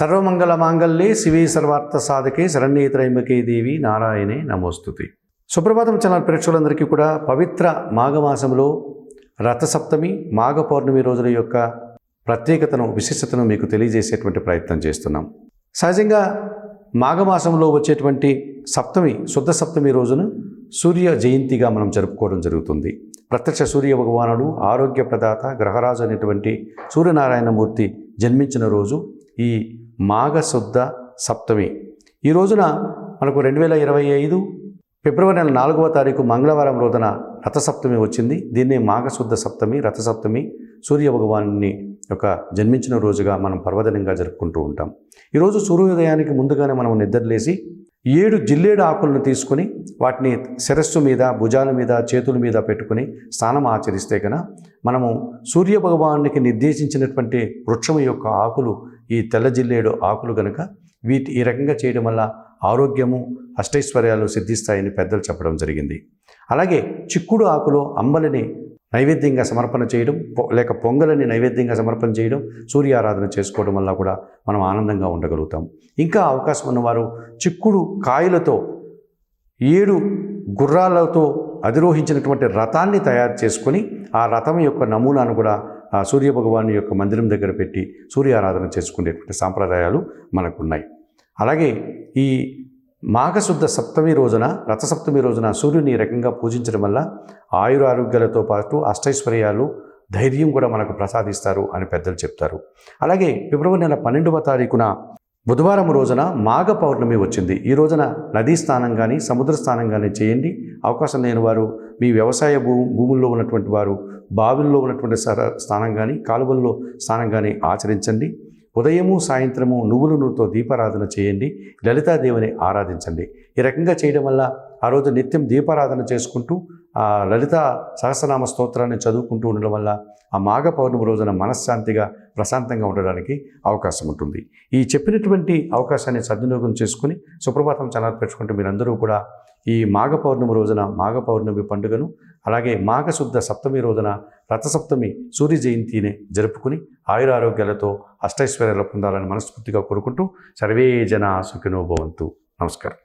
సర్వమంగళ మాంగళ్యే శివే సర్వార్థ సాధకే శరణ్యేత్రైంబకే దేవి నారాయణే నమోస్తుతి. సుప్రభాతం ఛానల్ ప్రేక్షకులందరికీ కూడా పవిత్ర మాఘమాసంలో రథసప్తమి మాఘ పౌర్ణమి రోజుల యొక్క ప్రత్యేకతను విశిష్టతను మీకు తెలియజేసేటువంటి ప్రయత్నం చేస్తున్నాం. సహజంగా మాఘమాసంలో వచ్చేటువంటి సప్తమి శుద్ధ సప్తమి రోజును సూర్య జయంతిగా మనం జరుపుకోవడం జరుగుతుంది. ప్రత్యక్ష సూర్య భగవానుడు ఆరోగ్య ప్రదాత గ్రహరాజు అనేటువంటి సూర్యనారాయణమూర్తి జన్మించిన రోజు ఈ మాఘ శుద్ధ సప్తమి. ఈ రోజున మనకు రెండు వేల ఇరవై ఐదు ఫిబ్రవరి నెల నాలుగవ తారీఖు మంగళవారం రోజున రథసప్తమి వచ్చింది. దీన్నే మాఘశుద్ధ సప్తమి రథసప్తమి సూర్య భగవాన్ని యొక్క జన్మించిన రోజుగా మనం పర్వదినంగా జరుపుకుంటూ ఉంటాం. ఈరోజు సూర్యోదయానికి ముందుగానే మనం నిద్రలేసి ఏడు జిల్లేడు ఆకులను తీసుకుని వాటిని శిరస్సు మీద భుజాల మీద చేతుల మీద పెట్టుకుని స్నానం ఆచరిస్తే కనుక మనము సూర్య భగవానికి నిర్దేశించినటువంటి వృక్షం యొక్క ఆకులు ఈ తెల్ల జిల్లేడు ఆకులు గనక వీటి ఈ రకంగా చేయడం వల్ల ఆరోగ్యము అష్టైశ్వర్యాలు సిద్ధిస్తాయని పెద్దలు చెప్పడం జరిగింది. అలాగే చిక్కుడు ఆకులో అంబలిని నైవేద్యంగా సమర్పణ చేయడం పొ- లేక పొంగలని నైవేద్యంగా సమర్పణ చేయడం సూర్యారాధన చేసుకోవడం వల్ల కూడా మనం ఆనందంగా ఉండగలుగుతాం. ఇంకా అవకాశం ఉన్నవారు చిక్కుడు కాయలతో ఏడు గుర్రాలతో అధిరోహించినటువంటి రథాన్ని తయారు చేసుకొని ఆ రథం యొక్క నమూనాను కూడా సూర్య భగవాను యొక్క మందిరం దగ్గర పెట్టి సూర్య ఆరాధన చేసుకునేటువంటి సాంప్రదాయాలు మనకున్నాయి. అలాగే ఈ మాఘశుద్ధ సప్తమి రోజున రథసప్తమి రోజున సూర్యుని రకంగా పూజించడం వల్ల ఆయుర ఆరోగ్యాలతో పాటు అష్టైశ్వర్యాలు ధైర్యం కూడా మనకు ప్రసాదిస్తారు అని పెద్దలు చెప్తారు. అలాగే ఫిబ్రవరి నెల పన్నెండవ తారీఖున బుధవారం రోజున మాఘ పౌర్ణమి వచ్చింది. ఈ రోజున నదీ స్నానం కానీ సముద్ర స్నానం కానీ చేయండి. అవకాశం లేని వారు మీ వ్యవసాయ భూ భూముల్లో ఉన్నటువంటి వారు బావిల్లో ఉన్నటువంటి సర స్నానం కానీ కాలువల్లో స్నానం కానీ ఆచరించండి. ఉదయము సాయంత్రము నువ్వుల నూనెతో దీపారాధన చేయండి. లలితాదేవిని ఆరాధించండి. ఈ రకంగా చేయడం వల్ల ఆ రోజు నిత్యం దీపారాధన చేసుకుంటూ ఆ లలిత సహస్రనామ స్తోత్రాన్ని చదువుకుంటూ ఉండడం వల్ల ఆ మాఘ పౌర్ణమి రోజున మనశ్శాంతిగా ప్రశాంతంగా ఉండడానికి అవకాశం ఉంటుంది. ఈ చెప్పినటువంటి అవకాశాన్ని సద్వినియోగం చేసుకుని సుప్రభాతం ఛానల్ పెట్టుకుంటే మీరందరూ కూడా ఈ మాఘ పౌర్ణమి రోజున మాఘ పౌర్ణమి పండుగను అలాగే మాఘశుద్ధ సప్తమి రోజున రథసప్తమి సూర్య జయంతిని జరుపుకుని ఆయురారోగ్యాలతో అష్టైశ్వర్యాలు పొందాలని మనస్ఫూర్తిగా కోరుకుంటూ సర్వే జన సుఖినోభవంతు నమస్కారం.